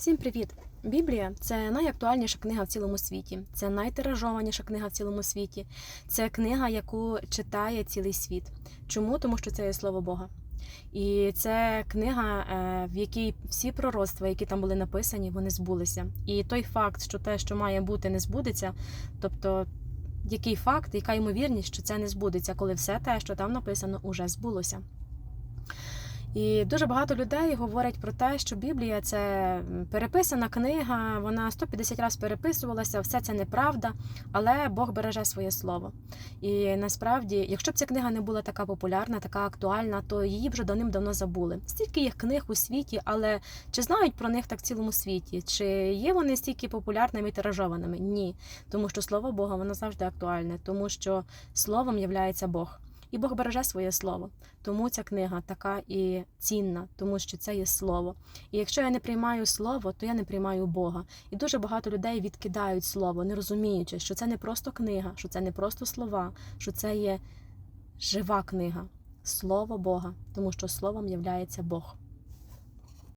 Всім привіт! Біблія це найактуальніша книга в цілому світі. Це найтиражованіша книга в цілому світі. Це книга, яку читає цілий світ. Чому? Тому що це є слово Бога. І це книга, е, в якій всі пророцтва, які там були написані, вони збулися. І той факт, що те, що має бути, не збудеться, тобто. Який факт, яка ймовірність, що це не збудеться, коли все те, що там написано, уже збулося. І дуже багато людей говорять про те, що Біблія це переписана книга, вона 150 разів переписувалася, все це неправда, але Бог береже своє слово. І насправді, якщо б ця книга не була така популярна, така актуальна, то її вже давним-давно забули. Стільки їх книг у світі, але чи знають про них так в цілому світі? Чи є вони стільки популярними і тиражованими? Ні. Тому що слово Бога воно завжди актуальне, тому що словом являється Бог. І Бог береже своє слово. Тому ця книга така і цінна, тому що це є слово. І якщо я не приймаю слово, то я не приймаю Бога. І дуже багато людей відкидають слово, не розуміючи, що це не просто книга, що це не просто слова, що це є жива книга, слово Бога, тому що словом являється Бог.